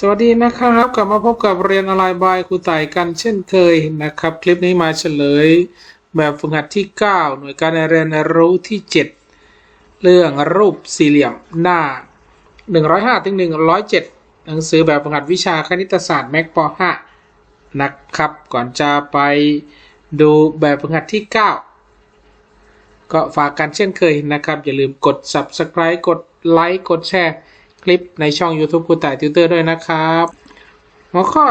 สวัสดีนะครับกลับมาพบกับเรียนออนไลน์บายครูไต่กันเช่นเคยนะครับ คลิปนี้มาเฉลย แบบฝึกหัดที่ 9 หน่วยการเรียนรู้ที่ 7 เรื่องรูปสี่เหลี่ยมหน้า 105ถึง107 หนังสือแบบฝึกหัดวิชาคณิตศาสตร์แม็กป .5 นะครับ ก่อนจะไปดูแบบฝึกหัดที่ 9 ก็ฝากกันเช่นเคยนะครับ อย่าลืมกด subscribe กดไลค์กดแชร์ คลิปในช่อง YouTube ครูต่ายติวเตอร์ด้วยนะครับ หัวข้อ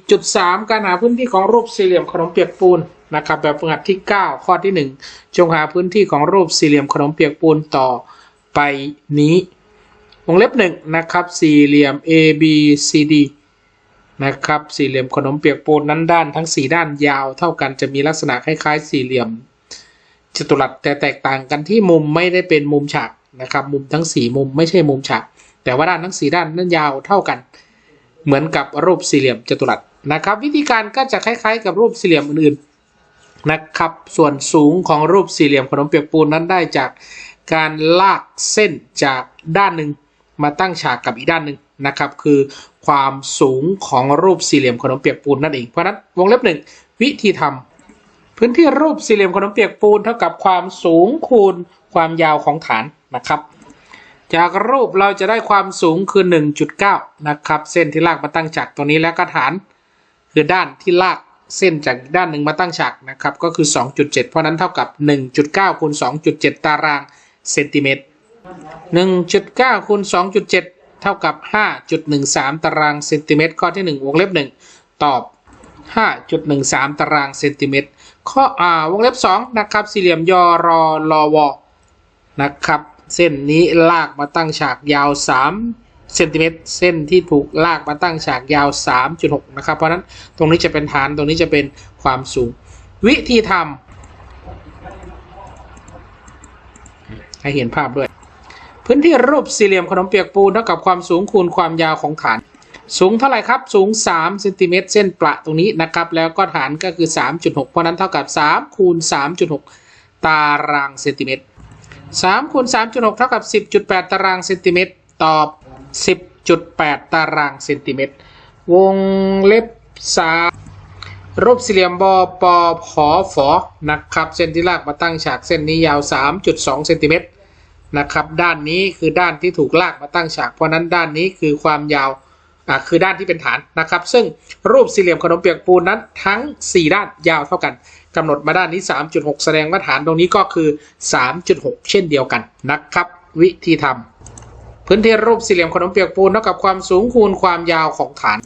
4.3 การหาพื้นที่ของรูปสี่เหลี่ยมขนมเปียกปูนนะครับ แบบฝึกหัดที่ 9 ข้อที่ 1 จงหาพื้นที่ของรูปสี่เหลี่ยมขนมเปียกปูนต่อไปนี้ วงเล็บหนึ่งนะครับ สี่เหลี่ยม A B C D นะครับ สี่เหลี่ยมขนมเปียกปูนนั้นด้านทั้ง 4 ด้านยาวเท่ากันจะมีลักษณะคล้ายๆ สี่เหลี่ยมจัตุรัสแต่แตกต่างกันที่มุมไม่ได้เป็นมุมฉากนะครับ มุมทั้ง 4 มุมไม่ใช่มุมฉาก แต่ว่าด้านทั้ง4ด้านนั้นยาวเท่ากัน เหมือนกับรูปสี่เหลี่ยมจัตุรัสนะครับ วิธีการก็จะคล้ายๆ กับรูปสี่เหลี่ยมอื่นๆนะครับ ส่วนสูงของรูปสี่เหลี่ยมขนมเปียกปูนนั้นได้จากการลากเส้นจากด้านหนึ่งมาตั้งฉากกับอีกด้านหนึ่งนะครับ คือความสูงของรูปสี่เหลี่ยมขนมเปียกปูนนั่นเองเพราะนั้นวงเล็บหนึ่งวิธีทำพื้นที่รูปสี่เหลี่ยมขนมเปียกปูนเท่ากับความสูงคูณความยาวของฐานนะครับ จากรูปเราจะได้ความสูงคือ 1.9 นะครับ เส้นที่ลากมาตั้งฉากตัวนี้แล้วก็ฐาน คือด้านที่ลากเส้นจากอีกด้านหนึ่งมาตั้งฉากนะครับ ก็คือ 2.7 เพราะนั้นเท่ากับ 1.9คูณ2.7 ตารางเซนติเมตร 1.9คูณ2.7 เท่ากับ 5.13 ตารางเซนติเมตรข้อที่ 1 วงเล็บ 1 ตอบ 5.13 ตารางเซนติเมตรข้ออ่าวงเล็บ 2 นะครับ สี่เหลี่ยมยอรอลอวอนะครับ เส้นนี้ลากมาตั้งฉากยาว3เซนติเมตรเส้นที่ถูกลากมาตั้งฉากยาว 3.6 นะครับ เพราะนั้นตรงนี้จะเป็นฐานตรงนี้จะเป็นความสูง วิธีทำให้เห็นภาพด้วย พื้นที่รูปสี่เหลี่ยมขนมเปียกปูนเท่ากับความสูงคูณความยาวของฐานสูงเท่าไหร่ครับ สูง3เซนติเมตรเส้นประตรงนี้นะครับ แล้วก็ฐานก็คือ 3.6 เพราะนั้นเท่ากับ 3 คูณ 3.6 ตารางเซนติเมตร 3คูณ3.6 เท่ากับ 10.8 ตารางเซนติเมตร ตอบ 10.8 ตารางเซนติเมตร วงเล็บ 3 รูปสี่เหลี่ยมบอปอผอฝอนะครับ เส้นที่ลากมาตั้งฉากเส้นนี้ยาว 3.2 เซนติเมตรนะครับ ด้านนี้คือด้านที่ถูกลากมาตั้งฉาก เพราะนั้นด้านนี้คือความยาวคือด้านที่เป็นฐานนะครับ ซึ่งรูปสี่เหลี่ยมขนมเปียกปูนนั้นทั้ง 4 ด้านยาวเท่ากัน กำหนดมาด้านนี้ 3.6 แสดงว่าฐานตรงนี้ก็คือ 3.6 เช่นเดียวกันนะครับ วิธีทำพื้นที่รูปสี่เหลี่ยมขนมเปียกปูนเท่ากับความสูงคูณความยาวของฐาน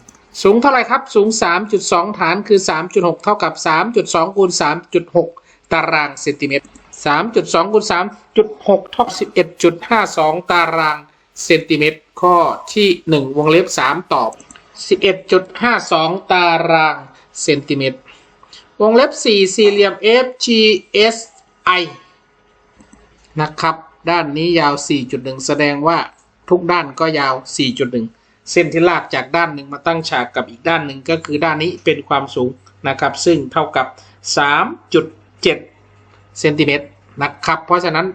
สูงเท่าไหร่ครับสูง 3.2 ฐานคือ 3.6 เท่ากับ 3.2คูณ3.6 ตารางเซนติเมตร3.2คูณ3.6เท่ากับ11.52 ตารางเซนติเมตรข้อที่ 1 วงเล็บ 3 ตอบ 11.52 ตารางเซนติเมตร วงเล็บ 4 สี่เหลี่ยม FGSI นะครับ ด้านนี้ยาว 4.1 แสดงว่าทุกด้านก็ยาว 4.1 เส้นที่ลากจากด้านหนึ่งมาตั้งฉากกับอีกด้านหนึ่งก็คือด้านนี้เป็นความสูงนะครับ ซึ่งเท่ากับ 3.7 เซนติเมตรนะครับ เพราะฉะนั้น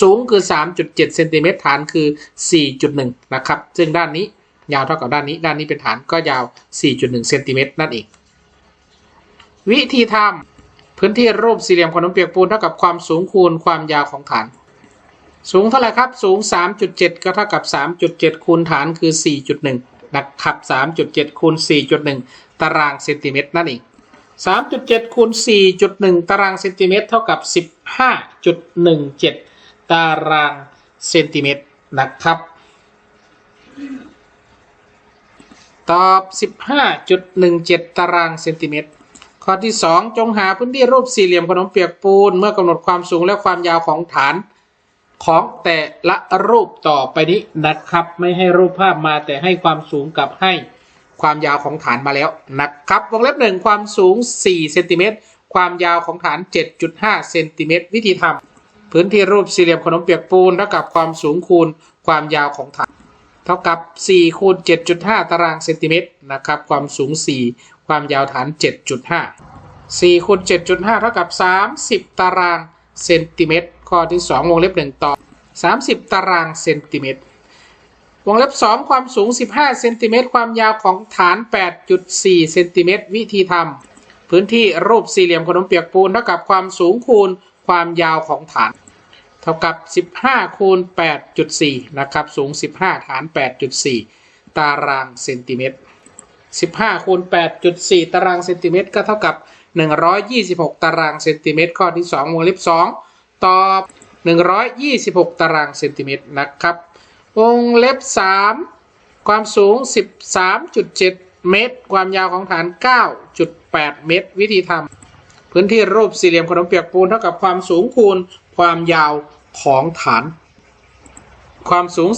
สูงคือ 3.7 เซนติเมตรฐานคือ 4.1 นะครับ ซึ่งด้านนี้ยาวเท่ากับด้านนี้ ด้านนี้เป็นฐานก็ยาว 4.1 เซนติเมตรนั่นเอง วิธีทำพื้นที่รูปสี่เหลี่ยมขนมเปียกปูนเท่ากับความสูงคูณความยาวของฐาน สูงเท่าไหร่ครับ สูง 3.7 ก็เท่ากับ 3.7 คูณฐานคือ 4.1 นะครับ3.7 คูณ 4.1 ตารางเซนติเมตรนั่นเอง 3.7 คูณ 4.1 ตารางเซนติเมตรเท่ากับ 15.17 ตารางเซนติเมตรนะครับ ตอบ 15.17 ตารางเซนติเมตร ข้อที่ 2 จงหาพื้นที่รูปสี่เหลี่ยมขนมเปียกปูน เมื่อกำหนดความสูงและความยาวของฐานของแต่ละรูปต่อไปนี้นะครับ ไม่ให้รูปภาพมาแต่ให้ความสูงกับให้ความยาวของฐานมาแล้วนะครับวงเล็บหนึ่งความสูง4เซนติเมตรความยาวของฐาน 7.5เซนติเมตรวิธีทำพื้นที่รูปสี่เหลี่ยมขนมเปียกปูนเท่ากับความสูงคูณความยาวของฐาน เท่ากับ4คูณ7.5 ตารางเซนติเมตรนะครับความสูง 4 ความยาวฐาน 7.5 4คูณ7.5 เท่ากับ 30 ตารางเซนติเมตร ข้อที่ 2 วงเล็บ 1 ต่อ 30 ตารางเซนติเมตร วงเล็บ 2 ความสูง 15 เซนติเมตร ความยาวของฐาน 8.4 เซนติเมตร วิธีทำ พื้นที่รูปสี่เหลี่ยมขนมเปียกปูน เท่ากับความสูงคูณความยาวของฐาน เท่ากับ 15 คูณ 8.4 นะครับ สูง 15 ฐาน 8.4 ตารางเซนติเมตร 15คูณ8.4 ตารางเซนติเมตรก็เท่ากับ 126 ตารางเซนติเมตรข้อที่ 2 วงเล็บ 2 ตอบ 126 ตารางเซนติเมตรนะครับ วงเล็บ 3 ความสูง 13.7 เมตร ความยาวของฐาน 9.8 เมตร วิธีทำพื้นที่รูปสี่เหลี่ยมขนมเปียกปูนเท่ากับความสูงคูณความยาวของฐาน ความสูง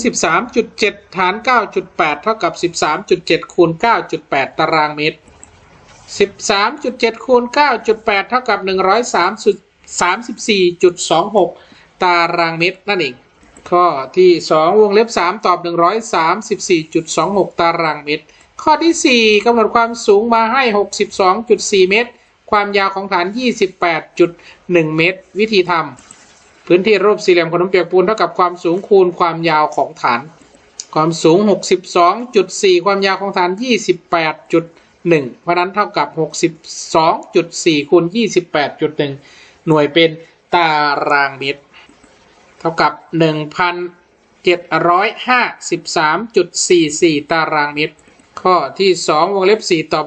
13.7 ฐาน 9.8 เท่ากับ 13.7 คูณ 9.8 ตารางเมตร 13.7 คูณ 9.8 เท่ากับ 134.26 ตารางเมตร นั่นเอง ข้อที่ 2 วงเล็บ 3 ตอบ 134.26 ตารางเมตร ข้อที่ 4กำหนดความสูงมาให้ 62.4 เมตร ความยาวของฐาน 28.1 เมตร วิธีทำ พื้นที่รูปสี่เหลี่ยมขนมเปียกปูนเท่ากับความสูงคูณความยาวของฐาน ความสูง 62.4 ความยาวของฐาน 28.1 เพราะนั้นเท่ากับ 62.4คูณ28.1 หน่วยเป็นตารางเมตร เท่ากับ 1,753.44 ตารางเมตร ข้อที่ 2 วงเล็บ 4 ตอบ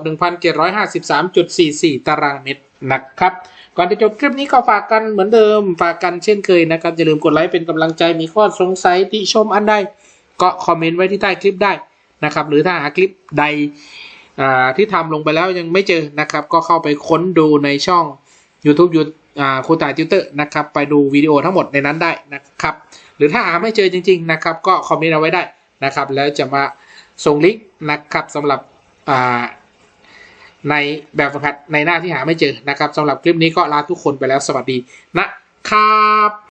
1,753.44 ตารางเมตรนะครับ ก่อนจะจบคลิปนี้ก็ฝากกันเหมือนเดิม ฝากกันเช่นเคยนะครับ อย่าลืมกดไลค์เป็นกำลังใจมีข้อสงสัยติชมอันใดก็คอมเมนต์ไว้ที่ใต้คลิปได้นะครับ หรือถ้าหาคลิปใดที่ทำลงไปแล้วยังไม่เจอนะครับ ก็เข้าไปค้นดูในช่อง YouTube ยูครูตายติวเตอร์นะครับ ไปดูวิดีโอทั้งหมดในนั้นได้นะครับ หรือถ้าหาไม่เจอจริง ๆ นะครับ ก็คอมเมนต์เอาไว้ได้นะครับ แล้วจะมาส่งลิงก์นะครับสำหรับ ในแบบฝึกหัดในหน้าที่หาไม่เจอนะครับสำหรับคลิปนี้ก็ลาทุกคนไปแล้วสวัสดีนะครับ